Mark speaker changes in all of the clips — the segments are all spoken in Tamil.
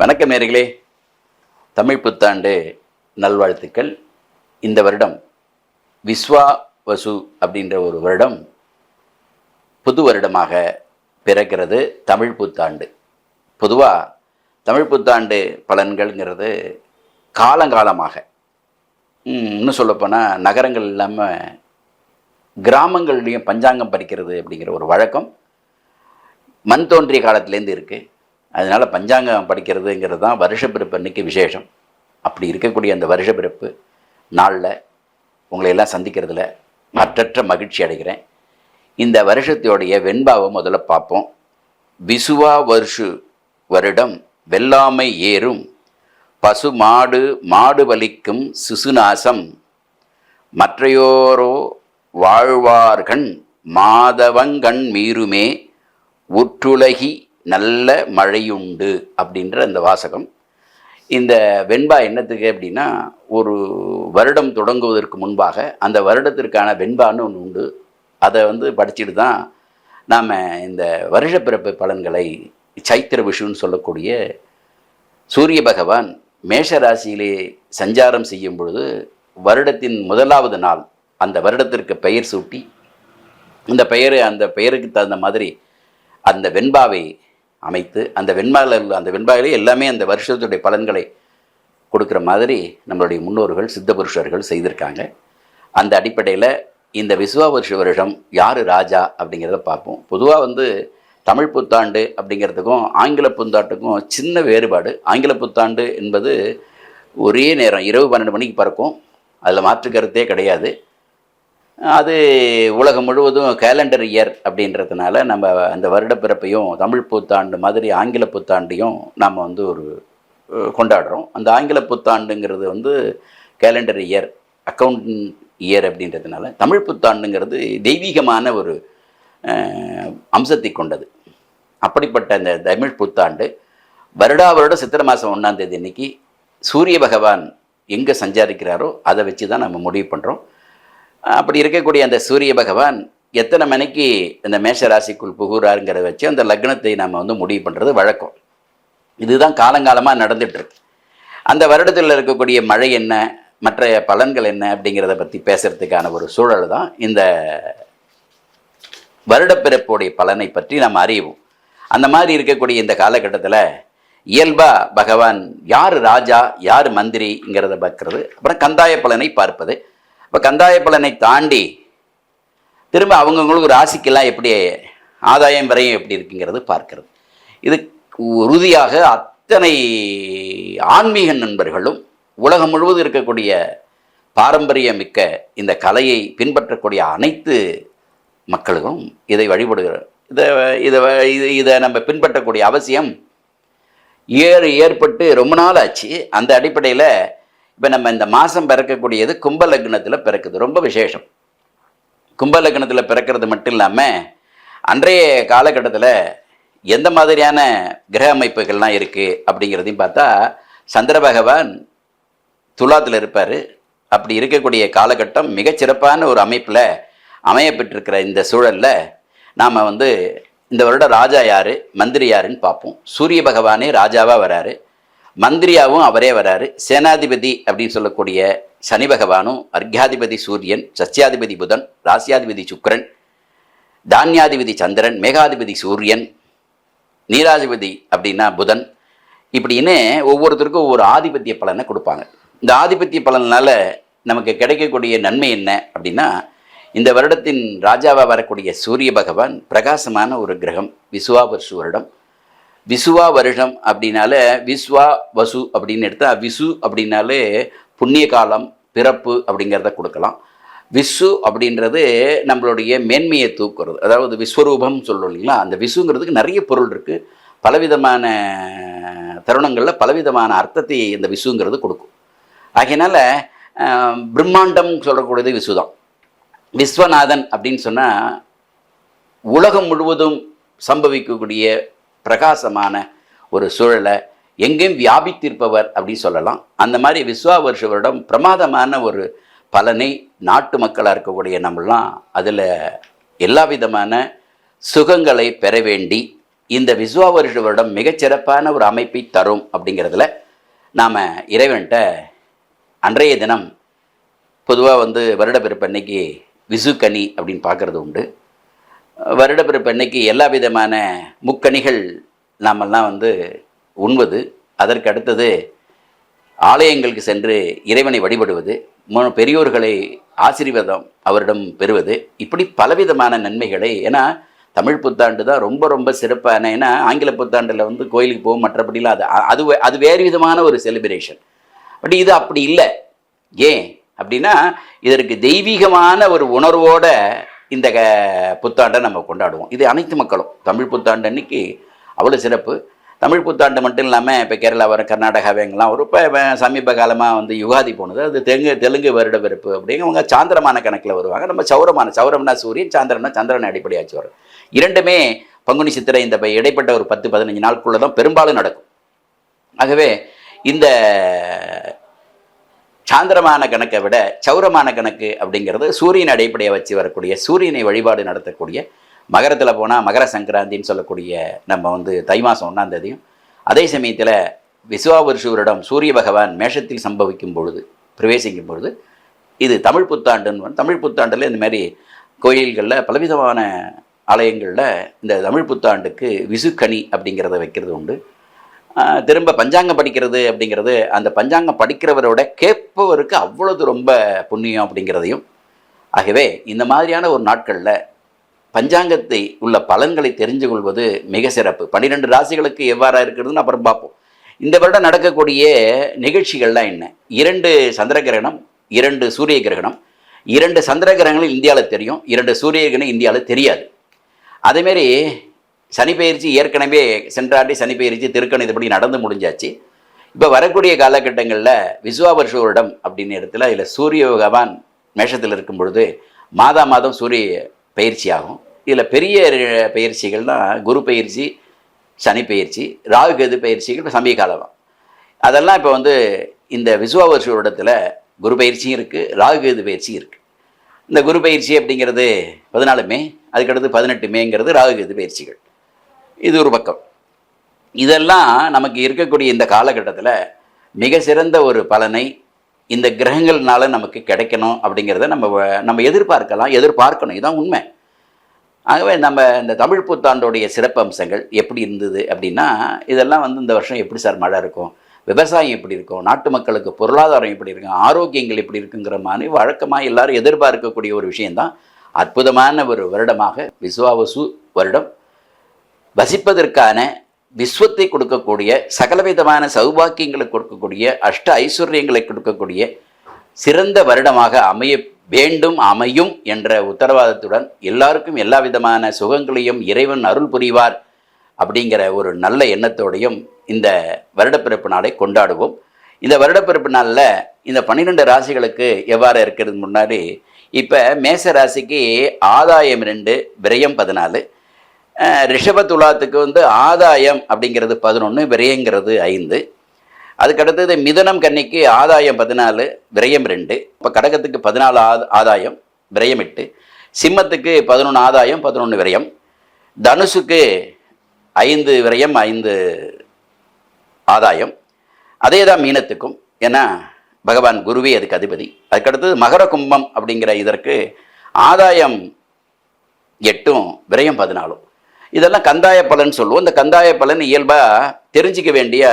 Speaker 1: வணக்கம் நேர்களே. தமிழ் புத்தாண்டு நல்வாழ்த்துக்கள். இந்த வருடம் விஸ்வா வசு அப்படின்ற ஒரு வருடம் புது வருடமாக பிறக்கிறது தமிழ் புத்தாண்டு. பொதுவாக தமிழ் புத்தாண்டு பலன்கள்ங்கிறது காலங்காலமாக. ம், இன்னும் சொல்லப்போனால் நகரங்கள் இல்லாமல் கிராமங்கள்லேயும் பஞ்சாங்கம் பறிக்கிறது அப்படிங்கிற ஒரு வழக்கம். மண் தோன்றிய காலத்துலேருந்து இருக்குது அதனால் பஞ்சாங்கம் படிக்கிறதுங்கிறது தான் வருஷப்பிறப்பு அன்னைக்கு விசேஷம். அப்படி இருக்கக்கூடிய அந்த வருஷப்பிறப்பு நாளில் உங்களை எல்லாம் சந்திக்கிறதுல மற்றற்ற மகிழ்ச்சி அடைகிறேன். இந்த வருஷத்தோடைய வெண்பாவை முதல்ல பார்ப்போம். விசுவா வருஷு வருடம் வெள்ளாமை ஏறும். பசு மாடு மாடு வலிக்கும் சிசுநாசம். மற்றையோரோ வாழ்வார்கண் மாதவங்கண் மீறுமே. உற்றுலகி நல்ல மழையுண்டு அப்படின்ற அந்த வாசகம். இந்த வெண்பா என்னத்துக்கு அப்படின்னா ஒரு வருடம் தொடங்குவதற்கு முன்பாக அந்த வருடத்திற்கான வெண்பான்னு ஒன்று உண்டு. அதை வந்து படிச்சுட்டு தான் நாம் இந்த வருஷப்பிறப்பு பலன்களை சைத்திர விஷுன்னு சொல்லக்கூடிய சூரிய பகவான் மேஷ ராசியிலே சஞ்சாரம் செய்யும் பொழுது வருடத்தின் முதலாவது நாள் அந்த வருடத்திற்கு பெயர் சூட்டி அந்த பெயர் அந்த பெயருக்கு தகுந்த மாதிரி அந்த வெண்பாவை அமைத்து அந்த வெண்பாவில் அந்த வெண்பாவிலே எல்லாமே அந்த வருஷத்துடைய பலன்களை கொடுக்குற மாதிரி நம்மளுடைய முன்னோர்கள் சித்த புருஷர்கள் செய்திருக்காங்க. அந்த அடிப்படையில் இந்த விசுவா வருஷ வருஷம் யார் ராஜா அப்படிங்கிறத பார்ப்போம். பொதுவாக வந்து தமிழ் புத்தாண்டு அப்படிங்கிறதுக்கும் ஆங்கில புத்தாண்டுக்கும் சின்ன வேறுபாடு. ஆங்கில புத்தாண்டு என்பது ஒரே நேரம் இரவு பன்னெண்டு மணிக்கு பறக்கும். அதில் மாற்று கருத்தே கிடையாது. அது உலகம் முழுவதும் கேலண்டர் இயர் அப்படின்றதுனால நம்ம அந்த வருட பிறப்பையும் தமிழ் புத்தாண்டு மாதிரி ஆங்கில புத்தாண்டையும் நாம் வந்து ஒரு கொண்டாடுறோம். அந்த ஆங்கில புத்தாண்டுங்கிறது வந்து கேலண்டர் இயர் அக்கவுண்ட் இயர் அப்படின்றதுனால தமிழ் புத்தாண்டுங்கிறது தெய்வீகமான ஒரு அம்சத்தை கொண்டது. அப்படிப்பட்ட அந்த தமிழ் புத்தாண்டு வருடா வருடம் சித்திரை மாதம் ஒன்றாம் தேதி அன்னைக்கு சூரிய பகவான் எங்கே சஞ்சாரிக்கிறாரோ அதை வச்சு தான் நம்ம முடிவு பண்ணுறோம் அப்படி இருக்கக்கூடிய அந்த சூரிய பகவான் எத்தனை மணிக்கு இந்த மேஷ ராசிக்குள் புகுறாருங்கிறத வச்சு அந்த லக்னத்தை நம்ம வந்து முடிவு பண்ணுறது வழக்கம். இதுதான் காலங்காலமாக நடந்துட்டு அந்த வருடத்தில் இருக்கக்கூடிய மழை என்ன மற்ற பலன்கள் என்ன அப்படிங்கிறத பற்றி பேசுறதுக்கான ஒரு சூழல் தான் இந்த வருடப்பிறப்புடைய பலனை பற்றி நாம் அறிவோம். அந்த மாதிரி இருக்கக்கூடிய இந்த காலகட்டத்தில் இயல்பா பகவான் யார் ராஜா யார் மந்திரிங்கிறத பார்க்கறது அப்புறம் கந்தாய பலனை பார்ப்பது இப்போ கந்தாய பலனை தாண்டி திரும்ப அவங்கவுங்களுக்கு ராசிக்கெல்லாம் எப்படி ஆதாயம் வரையும் எப்படி இருக்குங்கிறது பார்க்கிறது. இது உறுதியாக அத்தனை ஆன்மீக நண்பர்களும் உலகம் முழுவதும் இருக்கக்கூடிய பாரம்பரியமிக்க இந்த கலையை பின்பற்றக்கூடிய அனைத்து மக்களுக்கும் இதை வழிபடுகிறார் இதை இதை இது இதை நம்ம பின்பற்றக்கூடிய அவசியம் ஏறு ஏற்பட்டு ரொம்ப நாள் ஆச்சு. அந்த அடிப்படையில் இப்போ நம்ம இந்த மாதம் பிறக்கக்கூடியது கும்ப லக்னத்தில் பிறக்குது. ரொம்ப விசேஷம். கும்ப லக்னத்தில் பிறக்கிறது மட்டும் இல்லாமல் அன்றைய காலகட்டத்தில் எந்த மாதிரியான கிரக அமைப்புகள்லாம் இருக்குது அப்படிங்கிறதையும் பார்த்தா சந்திர பகவான் துலாத்தில் இருப்பார். அப்படி இருக்கக்கூடிய காலகட்டம் மிகச்சிறப்பான ஒரு அமைப்பில் அமையப்பட்டிருக்கிற இந்த சூழலில் நாம் வந்து இந்த வருடம் ராஜா யார்? மந்திரி யாருன்னு பார்ப்போம். சூரிய பகவானே ராஜாவாக வராரு. மந்திரியாவும் அவரே வராரு. சேனாதிபதி அப்படின்னு சொல்லக்கூடிய சனி பகவானும் அர்க்யாதிபதி சூரியன் சஸ்யாதிபதி புதன் ராசியாதிபதி சுக்கிரன் தானியாதிபதி சந்திரன் மேகாதிபதி சூரியன் நீராதிபதி அப்படின்னா புதன். இப்படின்னு ஒவ்வொருத்தருக்கும் ஒவ்வொரு ஆதிபத்திய பலனை கொடுப்பாங்க. இந்த ஆதிபத்திய பலனால நமக்கு கிடைக்கக்கூடிய நன்மை என்ன அப்படின்னா இந்த வருடத்தின் ராஜாவாக வரக்கூடிய சூரிய பகவான் பிரகாசமான ஒரு கிரகம் விசுவாபர் வருஷ வருடம். விசுவா வருஷம் அப்படின்னாலே விஸ்வா வசு அப்படின்னு எடுத்தா விசு அப்படின்னாலே புண்ணிய காலம் பிறப்பு அப்படிங்கிறத கொடுக்கலாம். விசு அப்படின்றது நம்மளுடைய மேன்மையை தூக்குறது. அதாவது விஸ்வரூபம் சொல்றோம் இல்லைங்களா? அந்த விசுங்கிறதுக்கு நிறைய பொருள் இருக்குது பலவிதமான தருணங்களில் பலவிதமான அர்த்தத்தை இந்த விசுங்கிறது கொடுக்கும். ஆகையினால பிரம்மாண்டம் சொல்லக்கூடியது விசு தான் விஸ்வநாதன் அப்படின்னு சொன்னால் உலகம் முழுவதும் சம்பவிக்கக்கூடிய பிரகாசமான ஒரு சூழலை எங்கேயும் வியாபித்திருப்பவர் அப்படின்னு சொல்லலாம். அந்த மாதிரி விஸ்வா பிரமாதமான ஒரு பலனை நாட்டு மக்களாக இருக்கக்கூடிய நம்மளாம் அதில் எல்லா விதமான சுகங்களை பெற வேண்டி இந்த விஸ்வா வருடம் மிகச்சிறப்பான ஒரு அமைப்பை தரும் அப்படிங்கிறதுல நாம் இறைவன்கிட்ட அன்றைய தினம் பொதுவாக வந்து வருடப்பிறப்பு அன்னைக்கு விசுக்கனி அப்படின்னு பார்க்குறது உண்டு. வருடப்பிறப்பு அன்னைக்கு எல்லா விதமான முக்கணிகள் நாமெல்லாம் வந்து உண்பது. அதற்கு அடுத்தது ஆலயங்களுக்கு சென்று இறைவனை வழிபடுவது பெரியோர்களை ஆசீர்வாதம் அவரிடம் பெறுவது இப்படி பலவிதமான நன்மைகளை ஏன்னா தமிழ் புத்தாண்டு தான் ரொம்ப ரொம்ப சிறப்பான ஏன்னா ஆங்கில புத்தாண்டில் வந்து கோயிலுக்கு போகும் மற்றபடிலாம் அது அது அது வேறு விதமான ஒரு செலிப்ரேஷன் பட் இது அப்படி இல்லை. ஏன் அப்படின்னா இதற்கு தெய்வீகமான ஒரு உணர்வோட இந்த புத்தாண்டை நம்ம கொண்டாடுவோம். இது அனைத்து மக்களும். தமிழ் புத்தாண்டு அன்னைக்கு அவ்வளோ சிறப்பு. தமிழ் புத்தாண்டு மட்டும் இல்லாமல் இப்போ கேரளா வர கர்நாடகாவெங்கெல்லாம் ஒரு இப்போ சமீப காலமாக வந்து யுகாதி போனது. அது தெலுங்கு தெலுங்கு வருட பிறப்பு அப்படிங்கிறவங்க சாந்திரமான கணக்கில் வருவாங்க. நம்ம சௌரமான சௌரம்னா சூரியன் சாந்திரம்னா சந்திரனை அடிப்படையாச்சு வரும். இரண்டுமே பங்குனி சித்திரை இந்த இடைப்பட்ட ஒரு பத்து பதினஞ்சு நாளுக்குள்ளே தான் பெரும்பாலும் நடக்கும். ஆகவே இந்த சாந்திரமான கணக்கை விட சௌரமான கணக்கு அப்படிங்கிறது சூரியன் அடிப்படையை வச்சு வரக்கூடிய சூரியனை வழிபாடு நடத்தக்கூடிய மகரத்தில் போனால் மகர சங்கராந்தின்னு சொல்லக்கூடிய நம்ம வந்து தை மாதம் ஒன்றாம் தேதியும் அதே சமயத்தில் விசுவாவருஷூரிடம் சூரிய பகவான் மேஷத்தில் சம்பவிக்கும் பொழுது பிரவேசிக்கும் பொழுது இது தமிழ் புத்தாண்டுன்னு தமிழ் புத்தாண்டில் இந்த மாதிரி கோயில்களில் பலவிதமான ஆலயங்களில் இந்த தமிழ் புத்தாண்டுக்கு விசுக்கனி அப்படிங்கிறத வைக்கிறது உண்டு. திரும்ப பஞ்சாங்கம் படிக்கிறது அப்படிங்கிறது அந்த பஞ்சாங்கம் படிக்கிறவரோட கேட்பவருக்கு அவ்வளவு ரொம்ப புண்ணியம் அப்படிங்கிறதையும் ஆகவே இந்த மாதிரியான ஒரு நாட்களில் பஞ்சாங்கத்தை உள்ள பலன்களை தெரிஞ்சு கொள்வது மிக சிறப்பு. பன்னிரெண்டு ராசிகளுக்கு எவ்வாறாக இருக்கிறதுன்னு அப்புறம் பார்ப்போம். இந்த வருடம் நடக்கக்கூடிய நிகழ்ச்சிகள்லாம் என்ன? இரண்டு சந்திர கிரகணம் இரண்டு சூரிய கிரகணம். இரண்டு சந்திர கிரகங்கள் இந்தியாவில் தெரியும் இரண்டு சூரிய கிரகணம் இந்தியாவில் தெரியாது. அதேமாரி சனி பயிற்சி ஏற்கனவே சென்றாண்டி சனி பயிற்சி திருக்கணிதப்படி நடந்து முடிஞ்சாச்சு. இப்போ வரக்கூடிய காலகட்டங்களில் விஸ்வாவர்ஷ வருடம் அப்படின்னு இடத்துல இதில் சூரிய பகவான் மேஷத்தில் இருக்கும் பொழுது மாதா மாதம் சூரிய பயிற்சி ஆகும். இதில் பெரிய பயிற்சிகள்னால் பயிற்சிகள்னா குரு பயிற்சி சனி பயிற்சி ராகு கேது பயிற்சிகள் சமீப காலம். அதெல்லாம் இப்போ வந்து இந்த விஸ்வாவர்ஷ வருடத்தில் குரு பயிற்சியும் இருக்குது ராகு கேது பயிற்சியும் இருக்குது இந்த குரு பயிற்சி அப்படிங்கிறது பதினாலு மே அதுக்கடுத்து பதினெட்டு மேங்கிறது ராகு கேது பயிற்சிகள். இது ஒரு பக்கம். இதெல்லாம் நமக்கு இருக்கக்கூடிய இந்த காலகட்டத்தில் மிக சிறந்த ஒரு பலனை இந்த கிரகங்கள்னால நமக்கு கிடைக்கணும் அப்படிங்கிறத நம்ம நம்ம எதிர்பார்க்கலாம் எதிர்பார்க்கணும். இதுதான் உண்மை. ஆகவே நம்ம இந்த தமிழ் புத்தாண்டோடைய சிறப்பு அம்சங்கள் எப்படி இருந்தது அப்படின்னா இதெல்லாம் வந்து இந்த வருஷம் எப்படி சார் மழை இருக்கும்? விவசாயம் எப்படி இருக்கும்? நாட்டு மக்களுக்கு பொருளாதாரம் எப்படி இருக்கும்? ஆரோக்கியங்கள் எப்படி இருக்குங்கிற மாதிரி வழக்கமாக எல்லாரும் எதிர்பார்க்கக்கூடிய ஒரு விஷயந்தான் அற்புதமான ஒரு வருடமாக விஸ்வாவசு வருடம் வசிப்பதற்கான விஸ்வத்தை கொடுக்கக்கூடிய சகலவிதமான சௌபாக்கியங்களை கொடுக்கக்கூடிய அஷ்ட ஐஸ்வர்யங்களை கொடுக்கக்கூடிய சிறந்த வருடமாக அமைய வேண்டும் அமையும் என்ற உத்தரவாதத்துடன் எல்லாருக்கும் எல்லா விதமான சுகங்களையும் இறைவன் அருள் புரிவார் அப்படிங்கிற ஒரு நல்ல எண்ணத்தோடையும் இந்த வருடப்பிறப்பு நாளை கொண்டாடுவோம். இந்த வருடப்பிறப்பு நாளில் இந்த பன்னிரெண்டு ராசிகளுக்கு எவ்வாறு இருக்கிறது முன்னாடி இப்போ மேச ராசிக்கு ஆதாயம் ரெண்டு விரயம் பதினாலு. ரிஷப துலாத்துக்கு வந்து ஆதாயம் அப்படிங்கிறது பதினொன்று விரயங்கிறது ஐந்து. அதுக்கு அடுத்தது கன்னிக்கு ஆதாயம் பதினாலு விரயம் ரெண்டு. இப்போ கடகத்துக்கு பதினாலு ஆதாயம் விரயம் எட்டு. சிம்மத்துக்கு பதினொன்று ஆதாயம் பதினொன்று விரயம். தனுசுக்கு ஐந்து விரயம் ஐந்து ஆதாயம். அதே தான் மீனத்துக்கும். ஏன்னா பகவான் குருவே அதுக்கு அதிபதி. அதுக்கடுத்தது மகர கும்பம் அப்படிங்கிற இதற்கு ஆதாயம் எட்டும் விரயம் பதினாலும். இதெல்லாம் கந்தாய பலன் சொல்லுவோம். இந்த கந்தாய பலன் இயல்பாக தெரிஞ்சிக்க வேண்டிய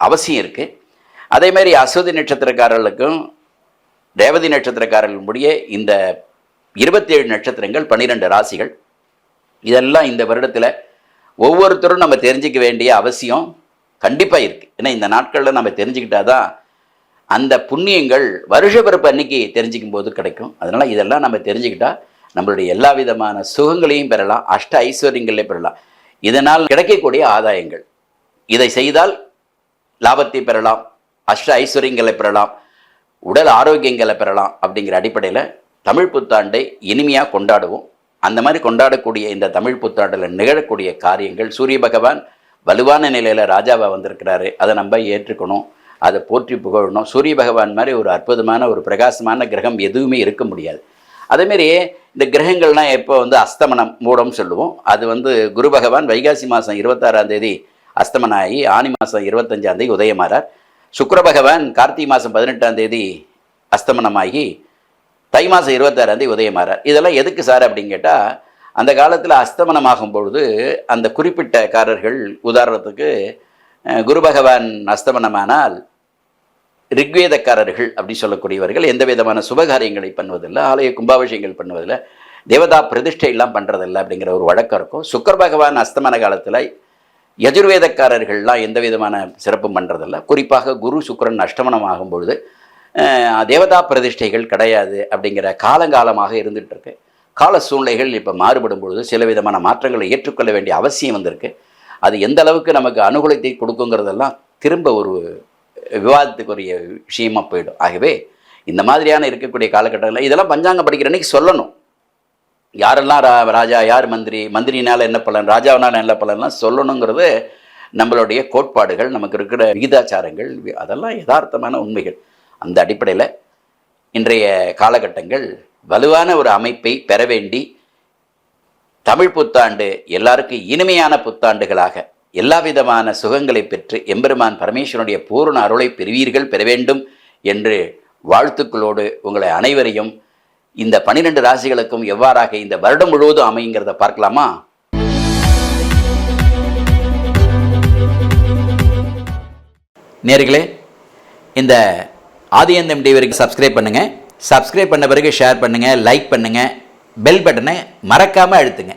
Speaker 1: அவசியம் இருக்குது அதே மாதிரி அஸ்வதி நட்சத்திரக்காரர்களுக்கும் ரேவதி நட்சத்திரக்காரர்களுடைய இந்த இருபத்தேழு நட்சத்திரங்கள் பன்னிரெண்டு ராசிகள் இதெல்லாம் இந்த வருடத்தில் ஒவ்வொருத்தரும் நம்ம தெரிஞ்சிக்க வேண்டிய அவசியம் கண்டிப்பாக இருக்குது ஏன்னா இந்த நாட்களில் நம்ம தெரிஞ்சுக்கிட்டாதான் அந்த புண்ணியங்கள் வருஷ பிறப்பு அன்னைக்கு தெரிஞ்சிக்கும் போது கிடைக்கும். அதனால் இதெல்லாம் நம்ம தெரிஞ்சுக்கிட்டால் நம்மளுடைய எல்லா விதமான சுகங்களையும் பெறலாம் அஷ்ட ஐஸ்வர்யங்களையும் பெறலாம். இதனால் கிடைக்கக்கூடிய ஆதாயங்கள். இதை செய்தால் லாபத்தை பெறலாம் அஷ்ட ஐஸ்வர்யங்களை பெறலாம் உடல் ஆரோக்கியங்களை பெறலாம் அப்படிங்கிற அடிப்படையில் தமிழ் புத்தாண்டை இனிமையாக கொண்டாடுவோம். அந்த மாதிரி கொண்டாடக்கூடிய இந்த தமிழ் புத்தாண்டில் நிகழக்கூடிய காரியங்கள் சூரிய பகவான் வலுவான நிலையில் ராஜாவாக வந்திருக்கிறாரு. அதை நம்ம ஏற்றுக்கணும் அதை போற்றி புகழணும். சூரிய பகவான் மாதிரி ஒரு அற்புதமான ஒரு பிரகாசமான கிரகம் எதுவுமே இருக்க முடியாது. அதேமாரி இந்த கிரகங்கள்லாம் எப்போ வந்து அஸ்தமனம் மூடம் சொல்லுவோம். அது வந்து குரு பகவான் வைகாசி மாதம் இருபத்தாறாம் தேதி அஸ்தமனம் ஆகி ஆனி மாதம் இருபத்தஞ்சாம் தேதி உதயமாறார். சுக்கர பகவான் கார்த்திகை மாதம் பதினெட்டாம் தேதி அஸ்தமனமாகி தை மாதம் இருபத்தாறாம் தேதி உதயமாறார். இதெல்லாம் எதுக்கு சார் அப்படின்னு கேட்டால் அந்த காலத்தில் அஸ்தமனமாகும் பொழுது அந்த குறிப்பிட்ட காரர்கள் உதாரணத்துக்கு குரு பகவான் அஸ்தமனமானால் ரிக்வேதக்காரர்கள் அப்படி சொல்லக்கூடியவர்கள் எந்த விதமான சுபகாரியங்களை பண்ணுவதில்லை ஆலய கும்பாபிஷேகங்கள் பண்ணுவதில்லை தேவதா பிரதிஷ்டை எல்லாம் பண்ணுறதில்ல அப்படிங்கிற ஒரு வழக்கம் இருக்கும். சுக்கர பகவான் அஸ்தமன காலத்தில் யஜுர்வேதக்காரர்கள்லாம் எந்த விதமான சிறப்பும் பண்ணுறதில்ல குறிப்பாக குரு சுக்கிரன் அஷ்டமனம் ஆகும் பொழுது தேவதா பிரதிஷ்டைகள் கிடையாது அப்படிங்கிற காலங்காலமாக இருந்துகிட்ருக்கு இருக்கு கால சூழ்நிலைகள் இப்போ மாறுபடும் பொழுது சில விதமான மாற்றங்களை ஏற்றுக்கொள்ள வேண்டிய அவசியம் வந்திருக்கு. அது எந்த அளவுக்கு நமக்கு அனுகூலத்தை கொடுக்குங்கிறதெல்லாம் திரும்ப ஒரு விவாதத்துக்குரிய விஷயமா போயிடும். ஆகவே இந்த மாதிரியான இருக்கக்கூடிய காலகட்டங்களில் இதெல்லாம் பஞ்சாங்கம் படிக்கிற அன்னைக்கு சொல்லணும். யாரெல்லாம் ரா ராஜா யார் மந்திரி மந்திரினால் என்ன பலன் ராஜாவினால் என்ன பலன்லாம் சொல்லணுங்கிறது நம்மளுடைய கோட்பாடுகள் நமக்கு இருக்கிற விகிதாச்சாரங்கள் அதெல்லாம் யதார்த்தமான உண்மைகள். அந்த அடிப்படையில் இன்றைய காலகட்டங்கள் வலுவான ஒரு அமைப்பை பெற வேண்டி தமிழ் புத்தாண்டு எல்லாருக்கும் இனிமையான புத்தாண்டுகளாக எல்லா விதமான சுகங்களை பெற்று எம்பெருமான் பரமேஸ்வரனுடைய பூரண அருளை பெறுவீர்கள் பெற வேண்டும் என்று வாழ்த்துக்களோடு உங்களை அனைவரையும் இந்த பனிரெண்டு ராசிகளுக்கும் எவ்வாறாக இந்த வருடம் முழுவதும் அமைங்கிறத பார்க்கலாமா? நேர்களே இந்த ஆதியந்தம் டிவிக்கு சப்ஸ்கிரைப் பண்ணுங்கள் சப்ஸ்கிரைப் பண்ண பிறகு ஷேர் பண்ணுங்கள் லைக் பண்ணுங்கள் பெல் பட்டனை மறக்காமல் அழுத்துங்க.